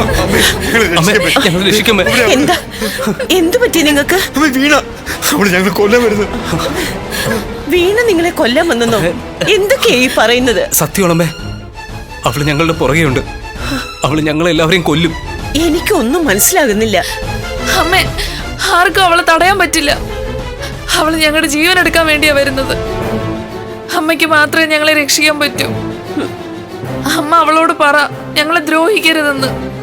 അമ്മേ ഞങ്ങൾ രക്ഷിക്കമ്മേ. എന്താ? എന്തു പറ്റി നിങ്ങൾക്ക്? വീണ. അവൾ ഞങ്ങൾ കൊല്ലാൻ വരുന്നു. വീണ നിങ്ങളെ കൊല്ലാൻ വന്നെന്നോ? എന്തൊക്കെയാ ഈ പറയുന്നത്? സത്യമാണമ്മേ അവൾ ഞങ്ങളുടെ പുറകെയുണ്ട്. അവൾ ഞങ്ങളെല്ലാവരെയും കൊല്ലും. എനിക്കൊന്നും മനസ്സിലാകുന്നില്ല. അമ്മേ ആർക്കും അവളെ തടയാൻ പറ്റില്ല. അവൾ ഞങ്ങളുടെ ജീവൻ എടുക്കാൻ വേണ്ടിയാ വരുന്നത്. അമ്മയ്ക്ക് മാത്രമേ ഞങ്ങളെ രക്ഷിക്കാൻ പറ്റൂ. അമ്മ അവളോട് പറ ഞങ്ങളെ ദ്രോഹിക്കരുതെന്ന്.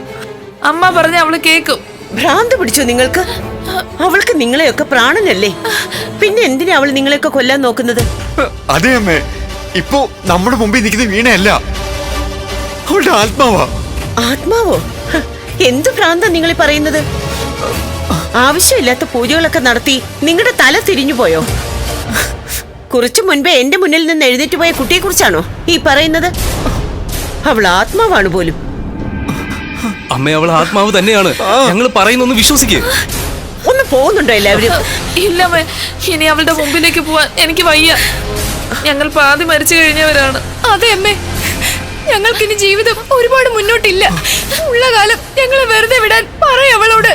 അമ്മ പറഞ്ഞ അവൾ കേക്കും. ഭ്രാന്ത് പിടിച്ചോ നിങ്ങൾക്ക്? അവൾക്ക് നിങ്ങളെയൊക്കെ പ്രാണനല്ലേ? പിന്നെ എന്തിനാ അവൾ നിങ്ങളെയൊക്കെ കൊല്ലാൻ നോക്കുന്നത്? അതെ അമ്മേ ഇപ്പോ നമ്മുടെ മുമ്പിൽ നിൽക്കുന്ന വീണയല്ല. അവളുടെ ആത്മാവാ. ആത്മാവോ? എന്ത് ഭ്രാന്ത നിങ്ങൾ പറയുന്നത്? ആവശ്യമില്ലാത്ത പൂജകളൊക്കെ നടത്തി നിങ്ങളുടെ തല തിരിഞ്ഞു പോയോ? കുറച്ചു മുൻപേ എന്റെ മുന്നിൽ നിന്ന് എഴുന്നേറ്റ് പോയ കുട്ടിയെ കുറിച്ചാണോ ഈ പറയുന്നത്? അവൾ ആത്മാവാണ് പോലും. അമ്മ അവൾ ആത്മാവ് തന്നെയാണ്. ഞങ്ങൾ പറയുന്നൊന്ന് വിശ്വസിക്കേ. ഒന്ന് പോകുന്നുണ്ടോ എല്ലാവരും? ഇല്ലമ്മേ ഇനി അവളുടെ മുമ്പിലേക്ക് പോവാൻ എനിക്ക് വയ്യ. ഞങ്ങൾ പാതി മരിച്ചു കഴിഞ്ഞവരാണ്. അതെ അമ്മേ. ഞങ്ങൾക്കിനി ജീവിതം ഒരുപാട് മുന്നോട്ടില്ല. ഉള്ള കാലം ഞങ്ങളെ വെറുതെ വിടാൻ പറയവളോട്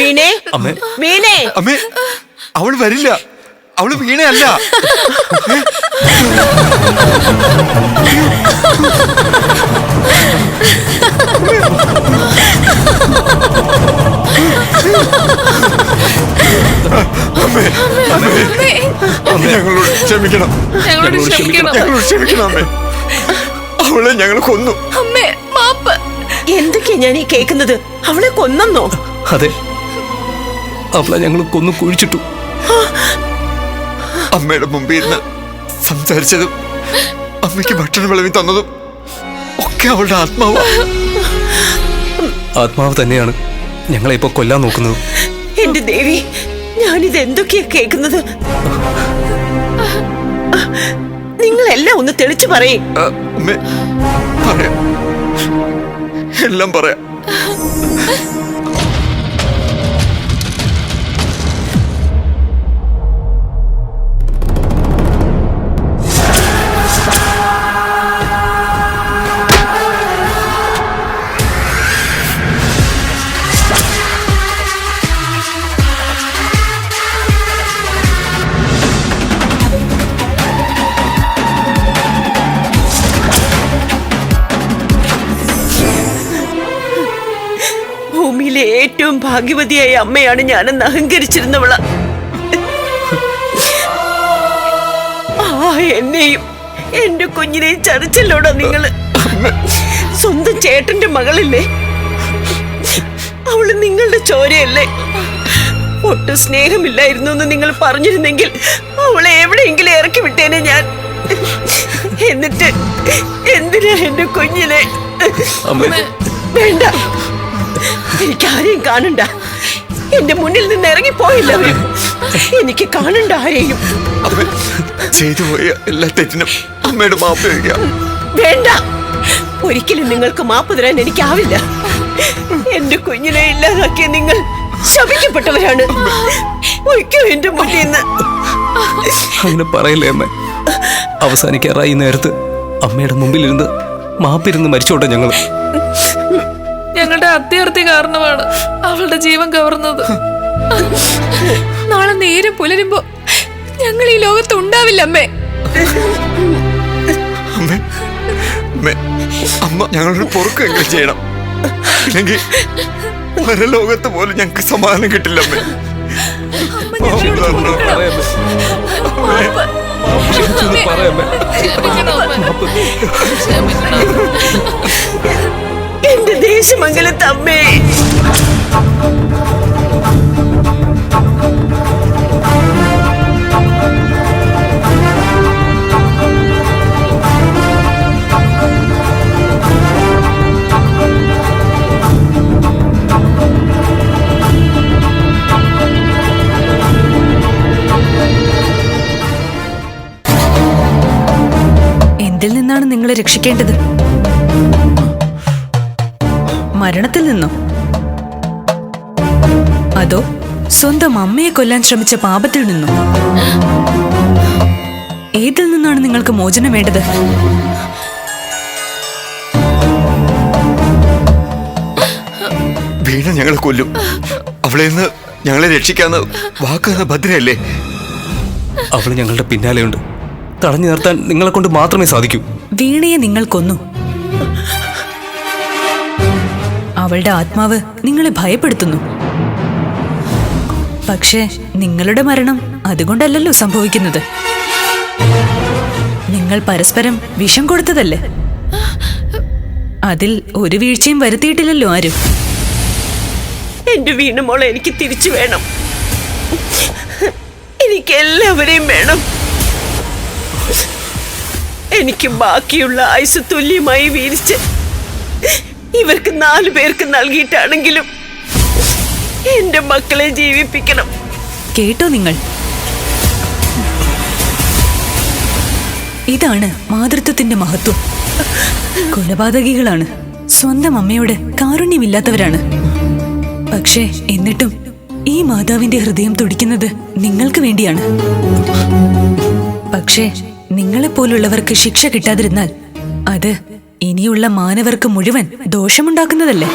വീണേ? അമ്മേ. വീണേ? അമ്മേ അവൾ വരില്ല. അവൾ വീണയല്ല. ഞങ്ങളോട് ക്ഷമിക്കണം. ഞങ്ങളോട് ക്ഷമിക്കണം. ഞങ്ങളോട് ക്ഷമിക്കണം അമ്മേ. അവളെ ഞങ്ങൾ കൊന്നു. അമ്മേ മാപ്പ്. എന്തൊക്കെയാ ഞാൻ ഈ കേൾക്കുന്നത്? അവളെ കൊന്നെന്നോ? അതെ. അവളെ ഞങ്ങൾ കൊന്നു കുഴിച്ചിട്ടു. അമ്മയുടെ മുമ്പിൽ ഇരുന്ന് സംസാരിച്ചതും അമ്മയ്ക്ക് ഭക്ഷണം വിളവി തന്നതും ഒക്കെ അവളുടെ ആത്മാവ്. ആത്മാവ് തന്നെയാണ് ഞങ്ങളെ ഇപ്പൊ കൊല്ലാൻ നോക്കുന്നത്. എന്റെ ദേവി ഞാനിത് എന്തൊക്കെയാ കേൾക്കുന്നത്? നിങ്ങളെല്ലാം ഒന്ന് തെളിച്ചു പറയേ. പറയാം. എല്ലാം പറയാം. ഏറ്റവും ഭാഗ്യവതിയായ അമ്മയാണ് ഞാനെന്ന് അഹങ്കരിച്ചിരുന്നവള. ആ എന്നെയും എന്റെ കുഞ്ഞിനെയും ചതിച്ചല്ലോടാ നിങ്ങൾ. സ്വന്തം ചേട്ടന്റെ മകളല്ലേ? അവൾ നിങ്ങളുടെ ചോരയല്ലേ? ഒട്ടും സ്നേഹമില്ലായിരുന്നു എന്ന് നിങ്ങൾ പറഞ്ഞിരുന്നെങ്കിൽ അവളെ എവിടെയെങ്കിലും ഇറക്കി വിട്ടേനെ ഞാൻ. എന്നിട്ട് എന്തിനാ എന്റെ കുഞ്ഞിനെ? വേണ്ട. എനിക്ക് ആരെയും കാണണ്ട. എന്റെ മുന്നിൽ നിന്ന് ഇറങ്ങി പോയില്ല അവർ. എനിക്ക് കാണണ്ട ആരെയും. ചെയ്തു പോയ എല്ലാ തെറ്റിനും അമ്മയുടെ മാപ്പ് വേണ്ട. ഒരിക്കലും നിങ്ങൾക്ക് മാപ്പ് തരാൻ എനിക്കാവില്ല. എന്റെ കുഞ്ഞിനെ ഇല്ലാതാക്കിയ നിങ്ങൾ ശപിക്കപ്പെട്ടവരാണ്. ഒരിക്കലും എന്റെ മുന്നിൽ നിന്ന്. അങ്ങനെ പറയില്ലേ അമ്മ? അവസാനിക്കാറായി നേരത്ത് അമ്മയുടെ മുമ്പിലിരുന്ന് മാപ്പിരുന്ന് മരിച്ചോട്ടെ ഞങ്ങൾ. ഞങ്ങളുടെ അത്യാർത്ഥി കാരണമാണ് അവളുടെ ജീവൻ കവർന്നത്. നാളെ നേരം പുലരുമ്പോ ഞങ്ങൾ ഈ ലോകത്ത് ഉണ്ടാവില്ല അമ്മേ. അമ്മേ ഞങ്ങളൊരു പൊറുക്കെങ്കിലും ചെയ്യണം. അല്ലെങ്കിൽ പരലോകത്ത് പോലും ഞങ്ങൾക്ക് സമാധാനം കിട്ടില്ല അമ്മേ. പറയാമേ പറയാമേ ദേശമംഗലത്ത് അമ്മേ. എന്തിൽ നിന്നാണ് നിങ്ങളെ രക്ഷിക്കേണ്ടത്? മരണത്തിൽ നിന്നോ? അതോ സ്വന്തം അമ്മയെ കൊല്ലാൻ ശ്രമിച്ച പാപത്തിൽ നിന്നോ? ഏതിൽ നിന്നാണ് നിങ്ങൾക്ക് മോചനം വേണ്ടത്? വീണ ഞങ്ങളെ കൊല്ലും. അവളെ നിന്ന് ഞങ്ങളെ രക്ഷിക്കാന്ന് വാക്കുന്ന ഭദ്രയല്ലേ? അവൾ ഞങ്ങളുടെ പിന്നാലെയുണ്ട്. തടഞ്ഞു നിർത്താൻ നിങ്ങളെ കൊണ്ട് മാത്രമേ സാധിക്കൂ. വീണയെ നിങ്ങൾ കൊന്നു. അവളുടെ ആത്മാവ് നിങ്ങളെ ഭയപ്പെടുത്തുന്നു. പക്ഷേ നിങ്ങളുടെ മരണം അതുകൊണ്ടല്ലല്ലോ സംഭവിക്കുന്നത്. നിങ്ങൾ പരസ്പരം വിഷം കൊടുത്തതല്ലേ? അതിൽ ഒരു വീഴ്ചയും വരുത്തിയിട്ടില്ലല്ലോ ആരും. എന്റെ വീണുമോളെ എനിക്ക് തിരിച്ചു വേണം. എനിക്ക് എല്ലാവരെയും വേണം. എനിക്ക് ബാക്കിയുള്ള ആയുസ് തുല്യമായി വീരിച്ച് ഇവർക്ക് നാലു പേർക്ക് നൽകിയിട്ടാണെങ്കിലും എന്റെ മക്കളെ ജീവിപ്പിക്കണം. കേട്ടോ നിങ്ങൾ. ഇതാണ് മാതൃത്വത്തിന്റെ മഹത്വം. കൊലപാതകികളാണ്. സ്വന്തം അമ്മയോട് കാരുണ്യമില്ലാത്തവരാണ്. പക്ഷേ എന്നിട്ടും ഈ മാതാവിന്റെ ഹൃദയം തുടിക്കുന്നത് നിങ്ങൾക്ക് വേണ്ടിയാണ്. പക്ഷേ നിങ്ങളെപ്പോലുള്ളവർക്ക് ശിക്ഷ കിട്ടാതിരുന്നാൽ അത് ഇനിയുള്ള മാനവർക്ക് മുഴുവൻ ദോഷമുണ്ടാക്കുന്നതല്ലേ?